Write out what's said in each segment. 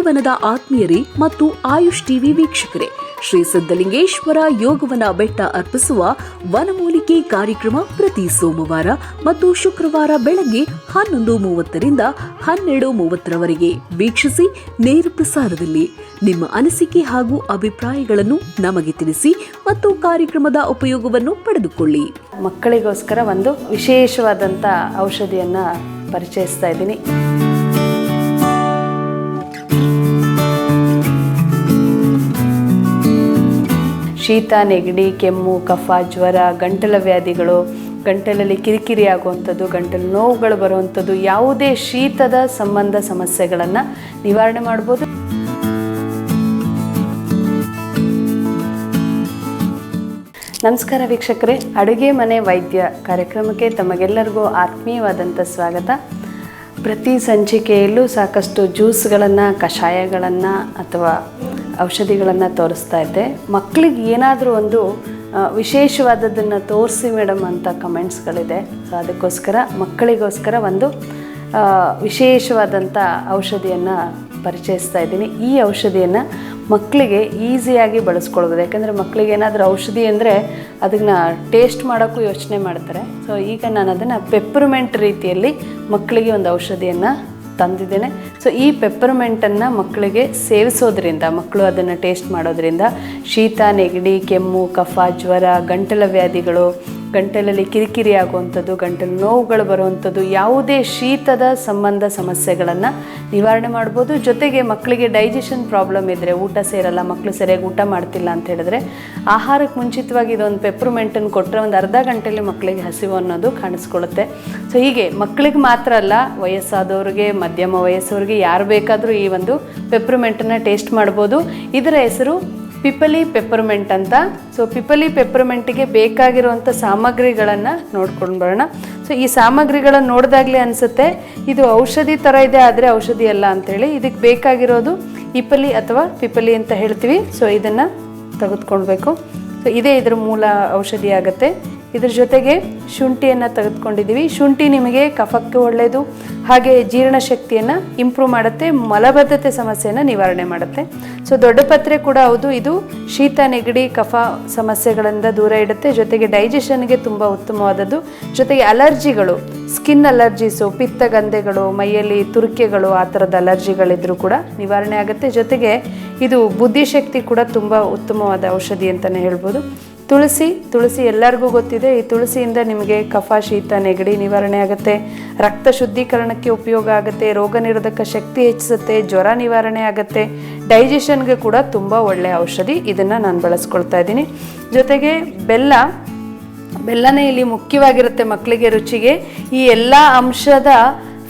ಯೋಗವನದ ಆತ್ಮೀಯರೇ ಮತ್ತು ಆಯುಷ್ ಟಿವಿ ವೀಕ್ಷಕರೇ, ಶ್ರೀ ಸಿದ್ದಲಿಂಗೇಶ್ವರ ಯೋಗವನ ಬೆಟ್ಟ ಅರ್ಪಿಸುವ ವನಮೂಲಿಕೆ ಕಾರ್ಯಕ್ರಮ ಪ್ರತಿ ಸೋಮವಾರ ಮತ್ತು ಶುಕ್ರವಾರ ಬೆಳಗ್ಗೆ ಹನ್ನೊಂದು ಮೂವತ್ತರಿಂದ ಹನ್ನೆರಡು ಮೂವತ್ತರವರೆಗೆ ವೀಕ್ಷಿಸಿ ನೇರ ಪ್ರಸಾರದಲ್ಲಿ. ನಿಮ್ಮ ಅನಿಸಿಕೆ ಹಾಗೂ ಅಭಿಪ್ರಾಯಗಳನ್ನು ನಮಗೆ ತಿಳಿಸಿ ಮತ್ತು ಕಾರ್ಯಕ್ರಮದ ಉಪಯೋಗವನ್ನು ಪಡೆದುಕೊಳ್ಳಿ. ಮಕ್ಕಳಿಗೋಸ್ಕರ ಒಂದು ವಿಶೇಷವಾದಂತಹ ಔಷಧಿಯನ್ನು ಪರಿಚಯಿಸ್ತಾ ಇದ್ದೀನಿ. ಶೀತ, ನೆಗಡಿ, ಕೆಮ್ಮು, ಕಫ, ಜ್ವರ, ಗಂಟಲ ವ್ಯಾಧಿಗಳು, ಗಂಟಲಲ್ಲಿ ಕಿರಿಕಿರಿ ಆಗುವಂಥದ್ದು, ಗಂಟಲು ನೋವುಗಳು ಬರುವಂಥದ್ದು, ಯಾವುದೇ ಶೀತದ ಸಂಬಂಧ ಸಮಸ್ಯೆಗಳನ್ನು ನಿವಾರಣೆ ಮಾಡ್ಬೋದು. ನಮಸ್ಕಾರ ವೀಕ್ಷಕರೇ. ಅಡುಗೆ ಮನೆ ವೈದ್ಯ ಕಾರ್ಯಕ್ರಮಕ್ಕೆ ತಮಗೆಲ್ಲರಿಗೂ ಆತ್ಮೀಯವಾದಂಥ ಸ್ವಾಗತ. ಪ್ರತಿ ಸಂಚಿಕೆಯಲ್ಲೂ ಸಾಕಷ್ಟು ಜ್ಯೂಸ್ಗಳನ್ನು, ಕಷಾಯಗಳನ್ನು ಅಥವಾ ಔಷಧಿಗಳನ್ನು ತೋರಿಸ್ತಾ ಇದ್ದೆ. ಮಕ್ಕಳಿಗೆ ಏನಾದರೂ ಒಂದು ವಿಶೇಷವಾದದ್ದನ್ನು ತೋರಿಸಿ ಮೇಡಮ್ ಅಂತ ಕಮೆಂಟ್ಸ್ಗಳಿದೆ. ಸೊ ಅದಕ್ಕೋಸ್ಕರ ಮಕ್ಕಳಿಗೋಸ್ಕರ ಒಂದು ವಿಶೇಷವಾದಂಥ ಔಷಧಿಯನ್ನು ಪರಿಚಯಿಸ್ತಾ ಇದ್ದೀನಿ. ಈ ಔಷಧಿಯನ್ನು ಮಕ್ಕಳಿಗೆ ಈಸಿಯಾಗಿ ಬಳಸ್ಕೊಳ್ಬೋದು ಯಾಕಂದರೆ ಮಕ್ಕಳಿಗೆ ಏನಾದರೂ ಔಷಧಿ ಅಂದರೆ ಅದನ್ನು ಟೇಸ್ಟ್ ಮಾಡೋಕ್ಕೂ ಯೋಚನೆ ಮಾಡ್ತಾರೆ. ಸೊ ಈಗ ನಾನು ಅದನ್ನು ಪೆಪ್ಪರ್ಮೆಂಟ್ ರೀತಿಯಲ್ಲಿ ಮಕ್ಕಳಿಗೆ ಒಂದು ಔಷಧಿಯನ್ನು ತಂದಿದ್ದೇನೆ. ಸೊ ಈ ಪೆಪ್ಪರ್ಮೆಂಟನ್ನು ಮಕ್ಕಳಿಗೆ ಸೇವಿಸೋದ್ರಿಂದ, ಮಕ್ಕಳು ಅದನ್ನು ಟೇಸ್ಟ್ ಮಾಡೋದ್ರಿಂದ ಶೀತ, ನೆಗಡಿ, ಕೆಮ್ಮು, ಕಫ, ಜ್ವರ, ಗಂಟಲ ವ್ಯಾಧಿಗಳು ಗಂಟಲಲ್ಲಿ ಕಿರಿಕಿರಿ ಆಗುವಂಥದ್ದು, ಗಂಟಲು ನೋವುಗಳು ಬರುವಂಥದ್ದು, ಯಾವುದೇ ಶೀತದ ಸಂಬಂಧ ಸಮಸ್ಯೆಗಳನ್ನು ನಿವಾರಣೆ ಮಾಡ್ಬೋದು. ಜೊತೆಗೆ ಮಕ್ಕಳಿಗೆ ಡೈಜೆಷನ್ ಪ್ರಾಬ್ಲಮ್ ಇದ್ದರೆ ಊಟ ಸೇರಲ್ಲ ಮಕ್ಕಳು ಸರಿಯಾಗಿ ಊಟ ಮಾಡ್ತಿಲ್ಲ ಅಂತ ಹೇಳಿದ್ರೆ ಆಹಾರಕ್ಕೆ ಮುಂಚಿತವಾಗಿ ಇದೊಂದು ಪೆಪ್ಪರ್ಮೆಂಟನ್ನು ಕೊಟ್ಟರೆ ಒಂದು ಅರ್ಧ ಗಂಟೆಯಲ್ಲಿ ಮಕ್ಕಳಿಗೆ ಹಸಿವು ಅನ್ನೋದು ಕಾಣಿಸ್ಕೊಳ್ಳುತ್ತೆ. ಸೊ ಹೀಗೆ ಮಕ್ಕಳಿಗೆ ಮಾತ್ರ ಅಲ್ಲ, ವಯಸ್ಸಾದವ್ರಿಗೆ, ಮಧ್ಯಮ ವಯಸ್ಸವ್ರಿಗೆ ಯಾರು ಬೇಕಾದರೂ ಈ ಒಂದು ಪೆಪ್ಪರ್ಮೆಂಟನ್ನು ಟೇಸ್ಟ್ ಮಾಡ್ಬೋದು. ಇದರ ಹೆಸರು ಪಿಪಲಿ ಪೆಪ್ಪರ್ಮೆಂಟ್ ಅಂತ. ಸೊ ಪಿಪಲಿ ಪೆಪ್ಪರ್ಮೆಂಟಿಗೆ ಬೇಕಾಗಿರುವಂಥ ಸಾಮಗ್ರಿಗಳನ್ನು ನೋಡ್ಕೊಂಡು ಬರೋಣ. ಸೊ ಈ ಸಾಮಗ್ರಿಗಳನ್ನು ನೋಡಿದಾಗಲೇ ಅನಿಸುತ್ತೆ, ಇದು ಔಷಧಿ ಥರ ಇದೆ ಆದರೆ ಔಷಧಿ ಅಲ್ಲ ಅಂಥೇಳಿ ಇದಕ್ಕೆ ಬೇಕಾಗಿರೋದು ಇಪಲಿ ಅಥವಾ ಪಿಪಲಿ ಅಂತ ಹೇಳ್ತೀವಿ. ಸೊ ಇದನ್ನು ತೆಗೆದುಕೊಳ್ಬೇಕು. ಸೊ ಇದೇ ಇದರ ಮೂಲ ಔಷಧಿ ಆಗುತ್ತೆ. ಇದ್ರ ಜೊತೆಗೆ ಶುಂಠಿಯನ್ನು ತೆಗೆದುಕೊಂಡಿದ್ದೀವಿ. ಶುಂಠಿ ನಿಮಗೆ ಕಫಕ್ಕೆ ಒಳ್ಳೆಯದು ಹಾಗೆ ಜೀರ್ಣಶಕ್ತಿಯನ್ನು ಇಂಪ್ರೂವ್ ಮಾಡುತ್ತೆ, ಮಲಬದ್ಧತೆ ಸಮಸ್ಯೆಯನ್ನು ನಿವಾರಣೆ ಮಾಡುತ್ತೆ. ಸೊ ದೊಡ್ಡ ಪತ್ರೆ ಕೂಡ ಹೌದು, ಇದು ಶೀತ, ನೆಗಡಿ, ಕಫ ಸಮಸ್ಯೆಗಳಿಂದ ದೂರ ಇಡುತ್ತೆ. ಜೊತೆಗೆ ಡೈಜೆಷನ್ಗೆ ತುಂಬ ಉತ್ತಮವಾದದ್ದು. ಜೊತೆಗೆ ಅಲರ್ಜಿಗಳು ಸ್ಕಿನ್ ಅಲರ್ಜೀಸು ಪಿತ್ತಗಂಧೆಗಳು ಮೈಯಲ್ಲಿ ತುರಿಕೆಗಳು, ಆ ಥರದ ಅಲರ್ಜಿಗಳಿದ್ರೂ ಕೂಡ ನಿವಾರಣೆ ಆಗುತ್ತೆ. ಜೊತೆಗೆ ಇದು ಬುದ್ಧಿಶಕ್ತಿ ಕೂಡ ತುಂಬ ಉತ್ತಮವಾದ ಔಷಧಿ ಅಂತಲೇ ಹೇಳ್ಬೋದು. ತುಳಸಿ ತುಳಸಿ ಎಲ್ಲರಿಗೂ ಗೊತ್ತಿದೆ, ಈ ತುಳಸಿಯಿಂದ ನಿಮಗೆ ಕಫ ಶೀತ ನೆಗಡಿ ನಿವಾರಣೆ ಆಗುತ್ತೆ, ರಕ್ತ ಶುದ್ಧೀಕರಣಕ್ಕೆ ಉಪಯೋಗ ಆಗುತ್ತೆ, ರೋಗ ನಿರೋಧಕ ಶಕ್ತಿ ಹೆಚ್ಚಿಸುತ್ತೆ, ಜ್ವರ ನಿವಾರಣೆ ಆಗುತ್ತೆ, ಡೈಜೆಷನ್ಗೆ ಕೂಡ ತುಂಬ ಒಳ್ಳೆಯ ಔಷಧಿ. ಇದನ್ನು ನಾನು ಬಳಸ್ಕೊಳ್ತಾ ಇದ್ದೀನಿ. ಜೊತೆಗೆ ಬೆಲ್ಲ, ಬೆಲ್ಲನೇ ಇಲ್ಲಿ ಮುಖ್ಯವಾಗಿರುತ್ತೆ ಮಕ್ಕಳಿಗೆ ರುಚಿಗೆ. ಈ ಎಲ್ಲ ಅಂಶದ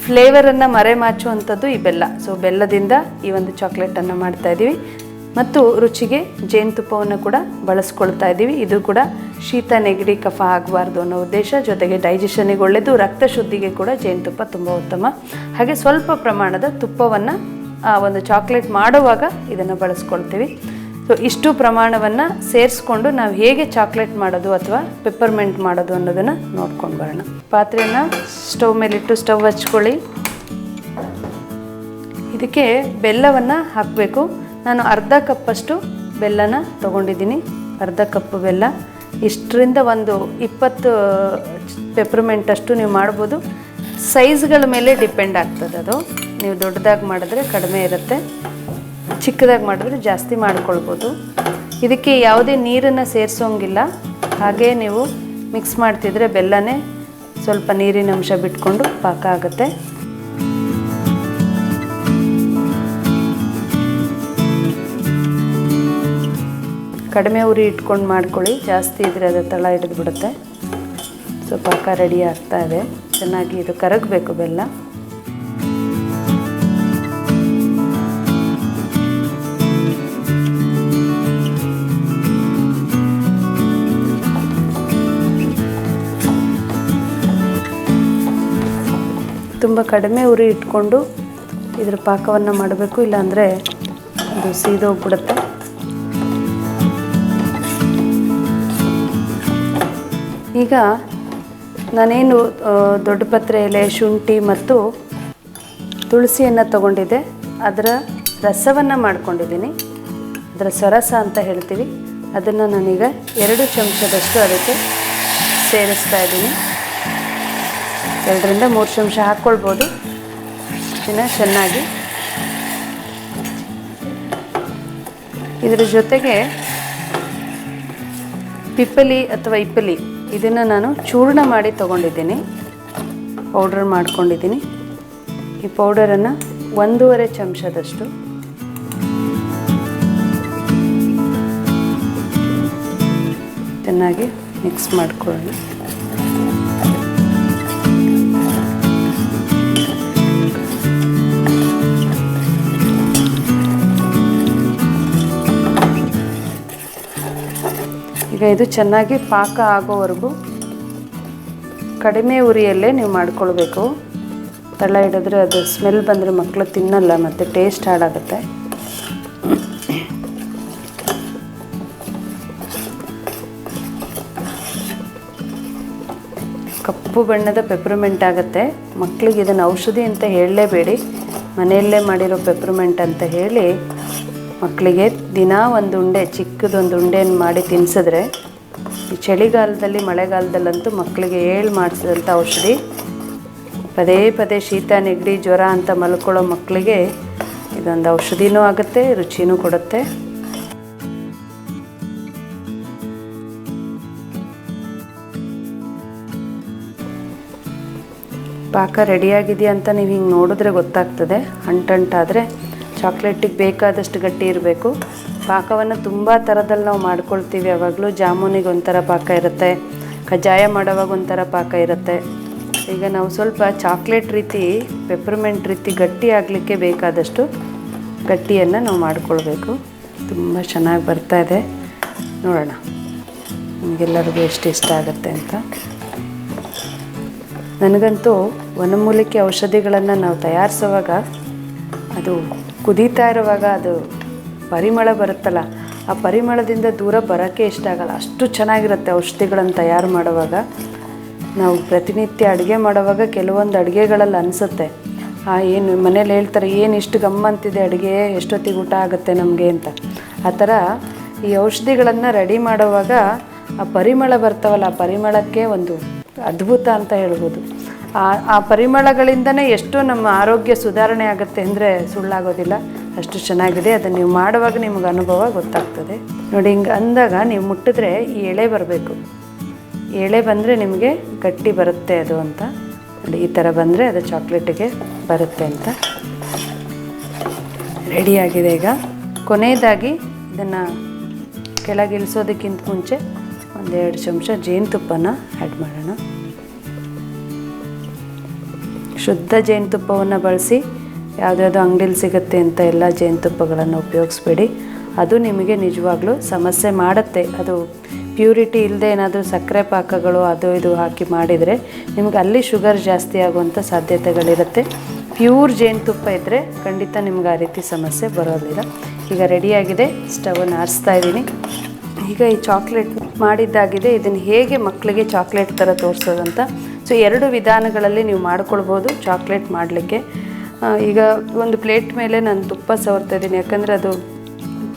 ಫ್ಲೇವರನ್ನು ಮರೆಮಾಚುವಂಥದ್ದು ಈ ಬೆಲ್ಲ. ಸೊ ಬೆಲ್ಲದಿಂದ ಈ ಒಂದು ಚಾಕ್ಲೇಟನ್ನು ಮಾಡ್ತಾ ಇದ್ದೀವಿ ಮತ್ತು ರುಚಿಗೆ ಜೇನುತುಪ್ಪವನ್ನು ಕೂಡ ಬಳಸ್ಕೊಳ್ತಾ ಇದ್ದೀವಿ. ಇದು ಕೂಡ ಶೀತ ನೆಗಡಿ, ಕಫ ಆಗಬಾರ್ದು ಅನ್ನೋ ಉದ್ದೇಶ. ಜೊತೆಗೆ ಡೈಜೆಷನಿಗೆ ಒಳ್ಳೆಯದು ರಕ್ತ ಶುದ್ಧಿಗೆ ಕೂಡ ಜೇನುತುಪ್ಪ ತುಂಬ ಉತ್ತಮ. ಹಾಗೆ ಸ್ವಲ್ಪ ಪ್ರಮಾಣದ ತುಪ್ಪವನ್ನು ಒಂದು ಚಾಕ್ಲೇಟ್ ಮಾಡುವಾಗ ಇದನ್ನು ಬಳಸ್ಕೊಳ್ತೀವಿ. ಸೊ ಇಷ್ಟು ಪ್ರಮಾಣವನ್ನು ಸೇರಿಸ್ಕೊಂಡು ನಾವು ಹೇಗೆ ಚಾಕ್ಲೇಟ್ ಮಾಡೋದು ಅಥವಾ ಪೆಪ್ಪರ್ಮೆಂಟ್ ಮಾಡೋದು ಅನ್ನೋದನ್ನು ನೋಡ್ಕೊಂಡು ಬರೋಣ. ಪಾತ್ರೆಯನ್ನು ಸ್ಟವ್ ಮೇಲಿಟ್ಟು ಸ್ಟವ್ ಹಚ್ಕೊಳ್ಳಿ. ಇದಕ್ಕೆ ಬೆಲ್ಲವನ್ನು ಹಾಕಬೇಕು. ನಾನು ಅರ್ಧ ಕಪ್ಪಷ್ಟು ಬೆಲ್ಲನ ತೊಗೊಂಡಿದ್ದೀನಿ. ಅರ್ಧ ಕಪ್ಪು ಬೆಲ್ಲ. ಇಷ್ಟರಿಂದ ಒಂದು ಇಪ್ಪತ್ತು ಪೆಪ್ರಮೆಂಟಷ್ಟು ನೀವು ಮಾಡ್ಬೋದು. ಸೈಜ್ಗಳ ಮೇಲೆ ಡಿಪೆಂಡ್ ಆಗ್ತದೆ ಅದು. ನೀವು ದೊಡ್ಡದಾಗಿ ಮಾಡಿದ್ರೆ ಕಡಿಮೆ ಇರುತ್ತೆ. ಚಿಕ್ಕದಾಗಿ ಮಾಡಿದ್ರೆ ಜಾಸ್ತಿ ಮಾಡ್ಕೊಳ್ಬೋದು. ಇದಕ್ಕೆ ಯಾವುದೇ ನೀರನ್ನು ಸೇರಿಸೋಂಗಿಲ್ಲ. ಹಾಗೇ ನೀವು ಮಿಕ್ಸ್ ಮಾಡ್ತಿದ್ರೆ ಬೆಲ್ಲನೇ ಸ್ವಲ್ಪ ನೀರಿನ ಅಂಶ ಬಿಟ್ಕೊಂಡು ಪಾಕ ಆಗುತ್ತೆ. ಕಡಿಮೆ ಉರಿ ಇಟ್ಕೊಂಡು ಮಾಡ್ಕೊಳ್ಳಿ. ಜಾಸ್ತಿ ಇದ್ರೆ ಅದು ತಳ ಹಿಡಿದು ಬಿಡುತ್ತೆ. ಸೊ ಪಾಕ ರೆಡಿ ಆಗ್ತಾ ಇದೆ. ಚೆನ್ನಾಗಿ ಇದು ಕರಗಬೇಕು ಬೆಲ್ಲ. ತುಂಬ ಕಡಿಮೆ ಉರಿ ಇಟ್ಕೊಂಡು ಇದ್ರ ಪಾಕವನ್ನು ಮಾಡಬೇಕು. ಇಲ್ಲಾಂದರೆ ಇದು ಸೀದೋಗ್ಬಿಡುತ್ತೆ. ಈಗ ನಾನೇನು ದೊಡ್ಡ ಪತ್ರೆ ಎಲೆ ಶುಂಠಿ ಮತ್ತು ತುಳಸಿಯನ್ನು ತಗೊಂಡಿದ್ದೆ. ಅದರ ರಸವನ್ನು ಮಾಡ್ಕೊಂಡಿದ್ದೀನಿ. ಅದರ ಸೊರಸ ಅಂತ ಹೇಳ್ತೀವಿ. ಅದನ್ನು ನಾನೀಗ ಎರಡು ಚಮಚದಷ್ಟು ಅದಕ್ಕೆ ಸೇರಿಸ್ತಾ ಇದ್ದೀನಿ. ಎರಡರಿಂದ ಮೂರು ಚಮಚ ಹಾಕ್ಕೊಳ್ಬೋದು. ಇನ್ನು ಚೆನ್ನಾಗಿ. ಇದರ ಜೊತೆಗೆ, ಪಿಪ್ಪಲಿ ಅಥವಾ ಇಪ್ಪಲಿ ಇದನ್ನು ನಾನು ಚೂರ್ಣ ಮಾಡಿ ತೊಗೊಂಡಿದ್ದೀನಿ. ಪೌಡರ್ ಮಾಡ್ಕೊಂಡಿದ್ದೀನಿ. ಈ ಪೌಡರನ್ನು ಒಂದೂವರೆ ಚಮಚದಷ್ಟು ಚೆನ್ನಾಗಿ ಮಿಕ್ಸ್ ಮಾಡ್ಕೊಳ್ಳೋಣ. ಈಗ ಇದು ಚೆನ್ನಾಗಿ ಪಾಕ ಆಗೋವರೆಗೂ ಕಡಿಮೆ ಉರಿಯಲ್ಲೇ ನೀವು ಮಾಡ್ಕೊಳ್ಬೇಕು. ತಳ ಇಡಿದ್ರೆ ಅದು ಸ್ಮೆಲ್ ಬಂದರೆ ಮಕ್ಕಳು ತಿನ್ನಲ್ಲ ಮತ್ತು ಟೇಸ್ಟ್ ಹಾಳಾಗುತ್ತೆ. ಕಪ್ಪು ಬಣ್ಣದ ಪೆಪ್ರಮೆಂಟ್ ಆಗುತ್ತೆ. ಮಕ್ಕಳಿಗೆ ಇದನ್ನು ಔಷಧಿ ಅಂತ ಹೇಳಲೇಬೇಡಿ. ಮನೆಯಲ್ಲೇ ಮಾಡಿರೋ ಪೆಪ್ರಮೆಂಟ್ ಅಂತ ಹೇಳಿ ಮಕ್ಕಳಿಗೆ ದಿನಾ ಒಂದು ಉಂಡೆ, ಚಿಕ್ಕದೊಂದು ಉಂಡೆಯನ್ನು ಮಾಡಿ ತಿನ್ಸಿದ್ರೆ, ಈ ಚಳಿಗಾಲದಲ್ಲಿ, ಮಳೆಗಾಲದಲ್ಲಂತೂ ಮಕ್ಕಳಿಗೆ ಹೇಳಿ ಮಾಡಿಸಿದಂಥ ಔಷಧಿ. ಪದೇ ಪದೇ ಶೀತ, ನೆಗಡಿ, ಜ್ವರ ಅಂತ ಮಲ್ಕೊಳ್ಳೋ ಮಕ್ಕಳಿಗೆ ಇದೊಂದು ಔಷಧಿನೂ ಆಗುತ್ತೆ, ರುಚಿನೂ ಕೊಡುತ್ತೆ. ಪಾಕ ರೆಡಿಯಾಗಿದೆಯಾ ಅಂತ ನೀವು ಹಿಂಗೆ ನೋಡಿದ್ರೆ ಗೊತ್ತಾಗ್ತದೆ. ಅಂಟಂಟಾದರೆ ಚಾಕ್ಲೇಟಿಗೆ ಬೇಕಾದಷ್ಟು ಗಟ್ಟಿ ಇರಬೇಕು. ಪಾಕವನ್ನು ತುಂಬ ಥರದಲ್ಲಿ ನಾವು ಮಾಡ್ಕೊಳ್ತೀವಿ. ಯಾವಾಗಲೂ ಜಾಮೂನಿಗೆ ಒಂಥರ ಪಾಕ ಇರುತ್ತೆ. ಕಜ್ಜಾಯ ಮಾಡೋವಾಗ ಒಂಥರ ಪಾಕ ಇರುತ್ತೆ. ಈಗ ನಾವು ಸ್ವಲ್ಪ ಚಾಕ್ಲೇಟ್ ರೀತಿ ಪೆಪ್ರಮೆಂಟ್ ರೀತಿ ಗಟ್ಟಿ ಆಗಲಿಕ್ಕೆ ಬೇಕಾದಷ್ಟು ಗಟ್ಟಿಯನ್ನು ನಾವು ಮಾಡ್ಕೊಳ್ಬೇಕು. ತುಂಬ ಚೆನ್ನಾಗಿ ಬರ್ತಾ ಇದೆ. ನೋಡೋಣ. ನಿಮಗೆಲ್ಲರಿಗೂ ಎಷ್ಟು ಇಷ್ಟ ಆಗುತ್ತೆ ಅಂತ. ನನಗಂತೂ ವನಮೂಲಿಕೆ ಔಷಧಿಗಳನ್ನು ನಾವು ತಯಾರಿಸುವಾಗ ಅದು ಕುದೀತಾ ಇರುವಾಗ ಅದು ಪರಿಮಳ ಬರುತ್ತಲ್ಲ, ಆ ಪರಿಮಳದಿಂದ ದೂರ ಬರೋಕ್ಕೆ ಇಷ್ಟ ಆಗಲ್ಲ. ಅಷ್ಟು ಚೆನ್ನಾಗಿರುತ್ತೆ ಔಷಧಿಗಳನ್ನು ತಯಾರು ಮಾಡುವಾಗ. ನಾವು ಪ್ರತಿನಿತ್ಯ ಅಡುಗೆ ಮಾಡುವಾಗ ಕೆಲವೊಂದು ಅಡುಗೆಗಳಲ್ಲಿ ಅನಿಸುತ್ತೆ. ಆ, ಏನು ಮನೇಲಿ ಹೇಳ್ತಾರೆ, ಏನು ಇಷ್ಟು ಗಮ್ಮಂತಿದೆ ಅಡುಗೆ, ಎಷ್ಟೊತ್ತಿಗೆ ಊಟ ಆಗುತ್ತೆ ನಮಗೆ? ಅಂತ. ಆ ಥರ ಈ ಔಷಧಿಗಳನ್ನು ರೆಡಿ ಮಾಡುವಾಗ ಆ ಪರಿಮಳ ಬರ್ತಾವಲ್ಲ, ಆ ಪರಿಮಳಕ್ಕೆ ಒಂದು ಅದ್ಭುತ ಅಂತ ಹೇಳ್ಬೋದು. ಆ ಪರಿಮಳಗಳಿಂದನೇ ಎಷ್ಟು ನಮ್ಮ ಆರೋಗ್ಯ ಸುಧಾರಣೆ ಆಗುತ್ತೆ ಅಂದರೆ ಸುಳ್ಳಾಗೋದಿಲ್ಲ. ಅಷ್ಟು ಚೆನ್ನಾಗಿದೆ. ಅದನ್ನು ನೀವು ಮಾಡುವಾಗ ನಿಮ್ಗೆ ಅನುಭವ ಗೊತ್ತಾಗ್ತದೆ. ನೋಡಿ, ಹಿಂಗೆ ಅಂದಾಗ ನೀವು ಮುಟ್ಟಿದ್ರೆ ಈ ಎಳೆ ಬರಬೇಕು. ಎಳೆ ಬಂದರೆ ನಿಮಗೆ ಗಟ್ಟಿ ಬರುತ್ತೆ ಅದು ಅಂತ. ನೋಡಿ, ಈ ಥರ ಬಂದರೆ ಅದು ಚಾಕ್ಲೇಟಿಗೆ ಬರುತ್ತೆ ಅಂತ. ರೆಡಿಯಾಗಿದೆ ಈಗ. ಕೊನೆಯದಾಗಿ ಇದನ್ನು ಕೆಳಗೆ ಇಳಿಸೋದಕ್ಕಿಂತ ಮುಂಚೆ ಒಂದೆರಡು ಚಮಚ ಜೇನುತುಪ್ಪನ ಆ್ಯಡ್ ಮಾಡೋಣ. ಶುದ್ಧ ಜೇನುತುಪ್ಪವನ್ನು ಬಳಸಿ ಯಾವುದ್ಯಾವುದೋ ಅಂಗಡಿಲಿ ಸಿಗುತ್ತೆ ಅಂತ ಎಲ್ಲ ಜೇನುತುಪ್ಪಗಳನ್ನು ಉಪಯೋಗಿಸ್ಬೇಡಿ. ಅದು ನಿಮಗೆ ನಿಜವಾಗ್ಲೂ ಸಮಸ್ಯೆ ಮಾಡುತ್ತೆ. ಅದು ಪ್ಯೂರಿಟಿ ಇಲ್ಲದೆ ಏನಾದರೂ ಸಕ್ಕರೆ ಪಾಕಗಳು ಅದು ಇದು ಹಾಕಿ ಮಾಡಿದರೆ ನಿಮಗೆ ಅಲ್ಲಿ ಶುಗರ್ ಜಾಸ್ತಿ ಆಗುವಂಥ ಸಾಧ್ಯತೆಗಳಿರುತ್ತೆ. ಪ್ಯೂರ್ ಜೇನುತುಪ್ಪ ಇದ್ದರೆ ಖಂಡಿತ ನಿಮ್ಗೆ ಆ ರೀತಿ ಸಮಸ್ಯೆ ಬರೋದಿಲ್ಲ. ಈಗ ರೆಡಿಯಾಗಿದೆ ಸ್ಟವನ್ನು ಆರಿಸ್ತಾ ಇದ್ದೀನಿ. ಈಗ ಈ ಚಾಕ್ಲೇಟ್ ಮಾಡಿದ್ದಾಗಿದೆ, ಇದನ್ನು ಹೇಗೆ ಮಕ್ಕಳಿಗೆ ಚಾಕ್ಲೇಟ್ ಥರ ತೋರಿಸೋದಂತ ಸೊ ಎರಡು ವಿಧಾನಗಳಲ್ಲಿ ನೀವು ಮಾಡ್ಕೊಳ್ಬೋದು, ಚಾಕ್ಲೇಟ್ ಮಾಡಲಿಕ್ಕೆ. ಈಗ ಒಂದು ಪ್ಲೇಟ್ ಮೇಲೆ ನಾನು ತುಪ್ಪ ಸವರ್ತಾ ಇದ್ದೀನಿ, ಯಾಕಂದರೆ ಅದು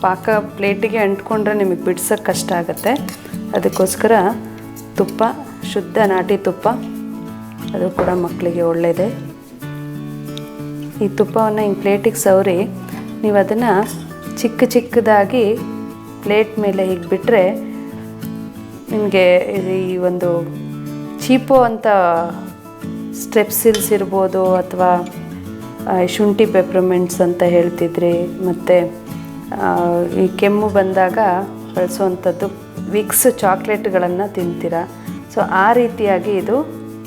ಪಾಕ ಪ್ಲೇಟಿಗೆ ಅಂಟ್ಕೊಂಡ್ರೆ ನಿಮಗೆ ಬಿಡ್ಸೋಕ್ಕೆ ಕಷ್ಟ ಆಗುತ್ತೆ. ಅದಕ್ಕೋಸ್ಕರ ತುಪ್ಪ, ಶುದ್ಧ ನಾಟಿ ತುಪ್ಪ, ಅದು ಕೂಡ ಮಕ್ಕಳಿಗೆ ಒಳ್ಳೆಯದೇ ಈ ತುಪ್ಪವನ್ನು ಹಿಂಗೆ ಪ್ಲೇಟಿಗೆ ಸವರಿ ನೀವು ಅದನ್ನು ಚಿಕ್ಕ ಚಿಕ್ಕದಾಗಿ ಪ್ಲೇಟ್ ಮೇಲೆ ಹೀಗೆ ಬಿಟ್ಟರೆ ನಿಮಗೆ ಈ ಒಂದು ಚೀಪೋ ಅಂತ ಸ್ಟೆಪ್ಸಿಲ್ಸ್ ಇರ್ಬೋದು ಅಥವಾ ಶುಂಠಿ ಪೆಪ್ರಮೆಂಟ್ಸ್ ಅಂತ ಹೇಳ್ತಿದ್ರಿ, ಮತ್ತು ಈ ಕೆಮ್ಮು ಬಂದಾಗ ಬಳಸುವಂಥದ್ದು ವಿಕ್ಸ್ ಚಾಕ್ಲೇಟ್ಗಳನ್ನು ತಿಂತೀರ? ಸೊ, ಆ ರೀತಿಯಾಗಿ ಇದು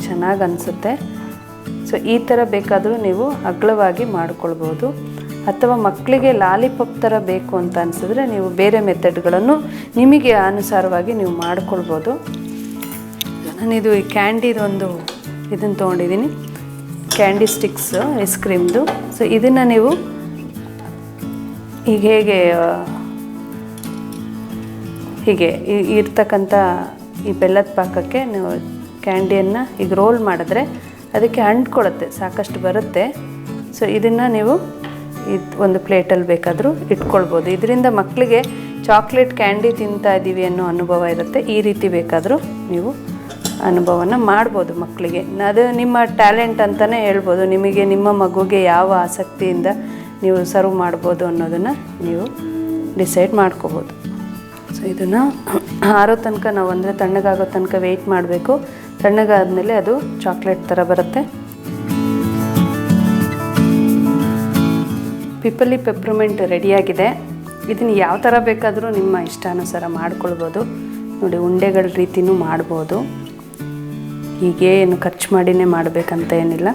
ಚೆನ್ನಾಗಿ ಅನಿಸುತ್ತೆ. ಸೊ, ಈ ಥರ ಬೇಕಾದರೂ ನೀವು ಅಗ್ಲವಾಗಿ ಮಾಡ್ಕೊಳ್ಬೋದು. ಅಥವಾ ಮಕ್ಕಳಿಗೆ ಲಾಲಿಪಾಪ್ ಥರ ಬೇಕು ಅಂತ ಅನಿಸಿದ್ರೆ ನೀವು ಬೇರೆ ಮೆಥಡ್ಗಳನ್ನು ನಿಮಗೆ ಅನುಸಾರವಾಗಿ ನೀವು ಮಾಡ್ಕೊಳ್ಬೋದು. ನಾನಿದು ಈ ಕ್ಯಾಂಡಿದೊಂದು ಇದನ್ನು ತೊಗೊಂಡಿದ್ದೀನಿ. ಕ್ಯಾಂಡಿ ಸ್ಟಿಕ್ಸ್, ಐಸ್ ಕ್ರೀಮ್ದು. ಸೊ ಇದನ್ನು ನೀವು ಈಗ ಹೇಗೆ ಹೀಗೆ ಇರ್ತಕ್ಕಂಥ ಈ ಬೆಲ್ಲದ ಪಾಕಕ್ಕೆ ನೀವು ಕ್ಯಾಂಡಿಯನ್ನು ಈಗ ರೋಲ್ ಮಾಡಿದ್ರೆ ಅದಕ್ಕೆ ಅಂಟ್ಕೊಳ್ಳುತ್ತೆ ಸಾಕಷ್ಟು ಬರುತ್ತೆ. ಸೊ ಇದನ್ನು ನೀವು ಇದು ಒಂದು ಪ್ಲೇಟಲ್ಲಿ ಬೇಕಾದರೂ ಇಟ್ಕೊಳ್ಬೋದು. ಇದರಿಂದ ಮಕ್ಕಳಿಗೆ ಚಾಕ್ಲೇಟ್ ಕ್ಯಾಂಡಿ ತಿಂತಾ ಇದ್ದೀವಿ ಅನ್ನೋ ಅನುಭವ ಇರುತ್ತೆ. ಈ ರೀತಿ ಬೇಕಾದರೂ ನೀವು ಅನುಭವನ ಮಾಡ್ಬೋದು ಮಕ್ಕಳಿಗೆ. ಅದು ನಿಮ್ಮ ಟ್ಯಾಲೆಂಟ್ ಅಂತಲೇ ಹೇಳ್ಬೋದು. ನಿಮಗೆ ನಿಮ್ಮ ಮಗುಗೆ ಯಾವ ಆಸಕ್ತಿಯಿಂದ ನೀವು ಸರ್ವ್ ಮಾಡ್ಬೋದು ಅನ್ನೋದನ್ನು ನೀವು ಡಿಸೈಡ್ ಮಾಡ್ಕೋಬೋದು. ಸೊ ಇದನ್ನು ಆರೋ ತನಕ ನಾವು ಅಂದರೆ ತಣ್ಣಗಾಗೋ ತನಕ ವೆಯ್ಟ್ ಮಾಡಬೇಕು. ತಣ್ಣಗಾದಮೇಲೆ ಅದು ಚಾಕ್ಲೇಟ್ ಥರ ಬರುತ್ತೆ. ಪಿಪ್ಪಲಿ ಪೆಪ್ರಮೆಂಟ್ ರೆಡಿಯಾಗಿದೆ ಇದನ್ನು ಯಾವ ಥರ ಬೇಕಾದರೂ ನಿಮ್ಮ ಇಷ್ಟಾನುಸಾರ ಮಾಡ್ಕೊಳ್ಬೋದು. ನೋಡಿ, ಉಂಡೆಗಳ ರೀತಿನೂ ಮಾಡ್ಬೋದು. ಹೀಗೆ ಏನು ಖರ್ಚು ಮಾಡಿನೇ ಮಾಡಬೇಕಂತ ಏನಿಲ್ಲ.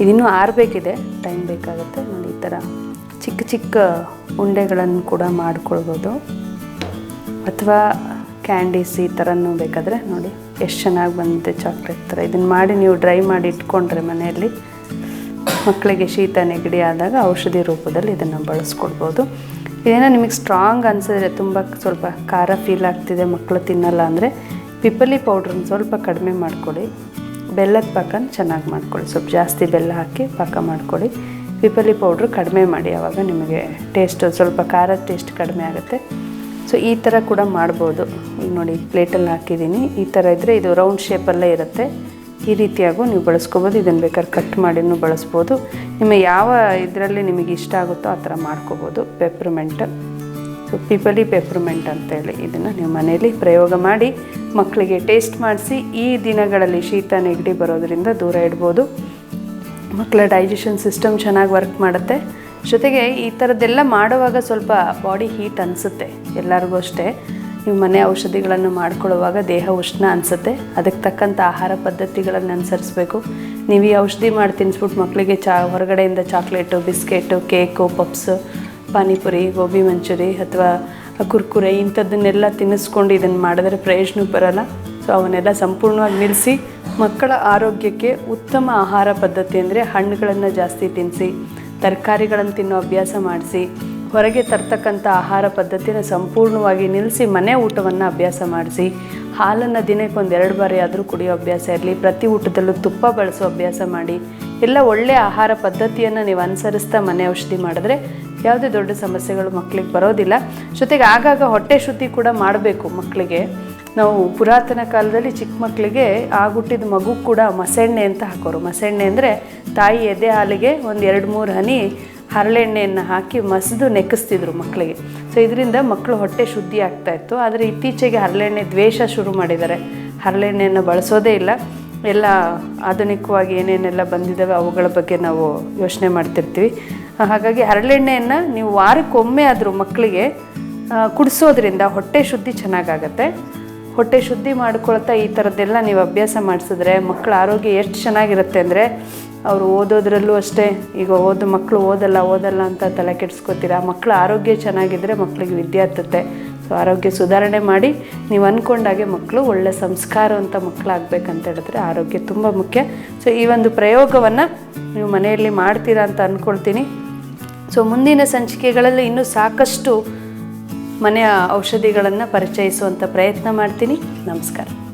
ಇದಿನ್ನೂ ಆರಬೇಕಿದೆ. ಟೈಮ್ ಬೇಕಾಗುತ್ತೆ. ನೋಡಿ, ಈ ಥರ ಚಿಕ್ಕ ಚಿಕ್ಕ ಉಂಡೆಗಳನ್ನು ಕೂಡ ಮಾಡ್ಕೊಳ್ಬೋದು. ಅಥವಾ ಕ್ಯಾಂಡೀಸ್ ಈ ಥರನೂ ಬೇಕಾದರೆ ನೋಡಿ, ಎಷ್ಟು ಚೆನ್ನಾಗಿ ಬಂದಿದೆ ಚಾಕ್ಲೇಟ್ ಥರ. ಇದನ್ನು ಮಾಡಿ ನೀವು ಡ್ರೈ ಮಾಡಿ ಇಟ್ಕೊಂಡ್ರೆ ಮನೆಯಲ್ಲಿ ಮಕ್ಕಳಿಗೆ ಶೀತ ನೆಗಡಿ ಆದಾಗ ಔಷಧಿ ರೂಪದಲ್ಲಿ ಇದನ್ನು ಬಳಸ್ಕೊಡ್ಬೋದು ಇದೇನೋ ನಿಮಗೆ ಸ್ಟ್ರಾಂಗ್ ಅನಿಸಿದ್ರೆ ತುಂಬ ಸ್ವಲ್ಪ ಖಾರ ಫೀಲ್ ಆಗ್ತಿದೆ ಮಕ್ಕಳು ತಿನ್ನಲ್ಲ ಅಂದರೆ. ಪಿಪ್ಪಲಿ ಪೌಡ್ರನ್ನ ಸ್ವಲ್ಪ ಕಡಿಮೆ ಮಾಡ್ಕೊಳ್ಳಿ. ಬೆಲ್ಲದ ಪಾಕನ ಚೆನ್ನಾಗಿ ಮಾಡ್ಕೊಳ್ಳಿ. ಸ್ವಲ್ಪ ಜಾಸ್ತಿ ಬೆಲ್ಲ ಹಾಕಿ ಪಾಕ ಮಾಡ್ಕೊಳ್ಳಿ. ಪಿಪ್ಪಲಿ ಪೌಡ್ರು ಕಡಿಮೆ ಮಾಡಿ ಆವಾಗ ನಿಮಗೆ ಟೇಸ್ಟು ಸ್ವಲ್ಪ ಖಾರದ ಟೇಸ್ಟ್ ಕಡಿಮೆ ಆಗುತ್ತೆ. ಸೊ ಈ ಥರ ಕೂಡ ಮಾಡ್ಬೋದು. ಈಗ ನೋಡಿ ಪ್ಲೇಟಲ್ಲಿ ಹಾಕಿದ್ದೀನಿ. ಈ ಥರ ಇದ್ದರೆ ಇದು ರೌಂಡ್ ಶೇಪಲ್ಲೇ ಇರುತ್ತೆ. ಈ ರೀತಿಯಾಗೂ ನೀವು ಬಳಸ್ಕೋಬೋದು. ಇದನ್ನು ಬೇಕಾದ್ರೆ ಕಟ್ ಮಾಡಿನೂ ಬಳಸ್ಬೋದು. ನಿಮ್ಮ ಯಾವ ಇದರಲ್ಲಿ ನಿಮಗೆ ಇಷ್ಟ ಆಗುತ್ತೋ ಆ ಥರ ಮಾಡ್ಕೋಬೋದು. ಪೆಪ್ರಮೆಂಟ್ ಸೊ ಪಿಪಲಿ ಪೆಪ್ರಮೆಂಟ್ ಅಂತೇಳಿ ಇದನ್ನು ನೀವು ಮನೆಯಲ್ಲಿ ಪ್ರಯೋಗ ಮಾಡಿ ಮಕ್ಕಳಿಗೆ ಟೇಸ್ಟ್ ಮಾಡಿಸಿ ಈ ದಿನಗಳಲ್ಲಿ ಶೀತ ನೆಗಡಿ ಬರೋದರಿಂದ ದೂರ ಇಡ್ಬೋದು. ಮಕ್ಕಳ ಡೈಜೆಷನ್ ಸಿಸ್ಟಮ್ ಚೆನ್ನಾಗಿ ವರ್ಕ್ ಮಾಡುತ್ತೆ. ಜೊತೆಗೆ ಈ ಥರದ್ದೆಲ್ಲ ಮಾಡುವಾಗ ಸ್ವಲ್ಪ ಬಾಡಿ ಹೀಟ್ ಅನಿಸುತ್ತೆ ಎಲ್ಲರಿಗೂ ಅಷ್ಟೇ. ನೀವು ಮನೆ ಔಷಧಿಗಳನ್ನು ಮಾಡ್ಕೊಳ್ಳುವಾಗ ದೇಹ ಉಷ್ಣ ಅನಿಸುತ್ತೆ. ಅದಕ್ಕೆ ತಕ್ಕಂಥ ಆಹಾರ ಪದ್ಧತಿಗಳನ್ನು ಅನುಸರಿಸ್ಬೇಕು. ನೀವು ಈ ಔಷಧಿ ಮಾಡಿ ತಿನ್ನಿಸ್ಬಿಟ್ಟು ಮಕ್ಕಳಿಗೆ ಚಾ, ಹೊರಗಡೆಯಿಂದ chocolate biscuit cake puffs panipuri, gobi manchuri ಅಥವಾ ಕುರ್ಕುರೆ, ಇಂಥದ್ದನ್ನೆಲ್ಲ ತಿನ್ನಿಸ್ಕೊಂಡು ಇದನ್ನು ಮಾಡಿದ್ರೆ ಪ್ರಯೋಜನ ಬರಲ್ಲ. ಸೊ ಅವನ್ನೆಲ್ಲ ಸಂಪೂರ್ಣವಾಗಿ ನಿಲ್ಲಿಸಿ, ಮಕ್ಕಳ ಆರೋಗ್ಯಕ್ಕೆ ಉತ್ತಮ ಆಹಾರ ಪದ್ಧತಿ ಅಂದರೆ ಹಣ್ಣುಗಳನ್ನು ಜಾಸ್ತಿ ತಿನ್ನಿಸಿ, ತರಕಾರಿಗಳನ್ನು ತಿನ್ನೋ ಅಭ್ಯಾಸ ಮಾಡಿಸಿ, ಹೊರಗೆ ತರ್ತಕ್ಕಂಥ ಆಹಾರ ಪದ್ಧತಿನ ಸಂಪೂರ್ಣವಾಗಿ ನಿಲ್ಲಿಸಿ, ಮನೆ ಊಟವನ್ನು ಅಭ್ಯಾಸ ಮಾಡಿಸಿ, ಹಾಲನ್ನು ದಿನಕ್ಕೆ ಒಂದು ಎರಡು ಬಾರಿ ಆದರೂ ಕುಡಿಯೋ ಅಭ್ಯಾಸ ಇರಲಿ, ಪ್ರತಿ ಊಟದಲ್ಲೂ ತುಪ್ಪ ಬಳಸೋ ಅಭ್ಯಾಸ ಮಾಡಿ, ಎಲ್ಲ ಒಳ್ಳೆಯ ಆಹಾರ ಪದ್ಧತಿಯನ್ನು ನೀವು ಅನುಸರಿಸ್ತಾ ಮನೆ ಔಷಧಿ ಮಾಡಿದ್ರೆ ಯಾವುದೇ ದೊಡ್ಡ ಸಮಸ್ಯೆಗಳು ಮಕ್ಕಳಿಗೆ ಬರೋದಿಲ್ಲ. ಜೊತೆಗೆ ಆಗಾಗ ಹೊಟ್ಟೆ ಶುದ್ಧಿ ಕೂಡ ಮಾಡಬೇಕು ಮಕ್ಕಳಿಗೆ ನಾವು ಪುರಾತನ ಕಾಲದಲ್ಲಿ ಚಿಕ್ಕ ಮಕ್ಕಳಿಗೆ ಆಗುಟ್ಟಿದ ಮಗು ಕೂಡ ಮಸೆಣ್ಣೆ ಅಂತ ಹಾಕೋರು. ಮಸೆಣ್ಣೆ ಅಂದರೆ ತಾಯಿ ಎದೆ ಹಾಲಿಗೆ ಒಂದು ಎರಡು ಮೂರು ಹನಿ ಹರಳೆಣ್ಣೆಯನ್ನು ಹಾಕಿ ಮಸಿದು ನೆಕ್ಕಿಸ್ತಿದ್ರು ಮಕ್ಕಳಿಗೆ ಸೊ ಇದರಿಂದ ಮಕ್ಕಳು ಹೊಟ್ಟೆ ಶುದ್ಧಿ ಆಗ್ತಾ ಇತ್ತು. ಆದರೆ ಇತ್ತೀಚೆಗೆ ಹರಳೆಣ್ಣೆ ದ್ವೇಷ ಶುರು ಮಾಡಿದ್ದಾರೆ. ಹರಳೆಣ್ಣೆಯನ್ನು ಬಳಸೋದೇ ಇಲ್ಲ. ಎಲ್ಲ ಆಧುನಿಕವಾಗಿ ಏನೇನೆಲ್ಲ ಬಂದಿದ್ದಾವೆ ಅವುಗಳ ಬಗ್ಗೆ ನಾವು ಯೋಚನೆ ಮಾಡ್ತಿರ್ತೀವಿ. ಹಾಗಾಗಿ ಹರಳೆಣ್ಣೆಯನ್ನು ನೀವು ವಾರಕ್ಕೊಮ್ಮೆ ಆದರೂ ಮಕ್ಕಳಿಗೆ ಕುಡಿಸೋದ್ರಿಂದ ಹೊಟ್ಟೆ ಶುದ್ಧಿ ಚೆನ್ನಾಗಾಗತ್ತೆ. ಹೊಟ್ಟೆ ಶುದ್ಧಿ ಮಾಡ್ಕೊಳ್ತಾ ಈ ಥರದ್ದೆಲ್ಲ ನೀವು ಅಭ್ಯಾಸ ಮಾಡಿಸಿದ್ರೆ ಮಕ್ಕಳ ಆರೋಗ್ಯ ಎಷ್ಟು ಚೆನ್ನಾಗಿರುತ್ತೆ ಅಂದರೆ, ಅವರು ಓದೋದ್ರಲ್ಲೂ ಅಷ್ಟೇ, ಈಗ ಓದು ಮಕ್ಕಳು ಓದಲ್ಲ ಓದಲ್ಲ ಅಂತ ತಲೆ ಕೆಡಿಸ್ಕೊತೀರಾ? ಮಕ್ಕಳ ಆರೋಗ್ಯ ಚೆನ್ನಾಗಿದ್ದರೆ ಮಕ್ಕಳಿಗೆ ವಿದ್ಯೆ ಹತ್ತುತ್ತೆ. ಸೊ, ಆರೋಗ್ಯ ಸುಧಾರಣೆ ಮಾಡಿ, ನೀವು ಅಂದ್ಕೊಂಡಾಗೆ ಮಕ್ಕಳು ಒಳ್ಳೆ ಸಂಸ್ಕಾರವಂತ ಮಕ್ಕಳಾಗಬೇಕಂತ ಹೇಳಿದ್ರೆ ಆರೋಗ್ಯ ತುಂಬ ಮುಖ್ಯ. ಸೊ, ಈ ಒಂದು ಪ್ರಯೋಗವನ್ನು ನೀವು ಮನೆಯಲ್ಲಿ ಮಾಡ್ತೀರಾ ಅಂತ ಅಂದ್ಕೊಳ್ತೀನಿ ಸೊ ಮುಂದಿನ ಸಂಚಿಕೆಗಳಲ್ಲಿ ಇನ್ನೂ ಸಾಕಷ್ಟು ಮನೆಯ ಔಷಧಿಗಳನ್ನು ಪರಿಚಯಿಸುವಂಥ ಪ್ರಯತ್ನ ಮಾಡ್ತೀನಿ. ನಮಸ್ಕಾರ.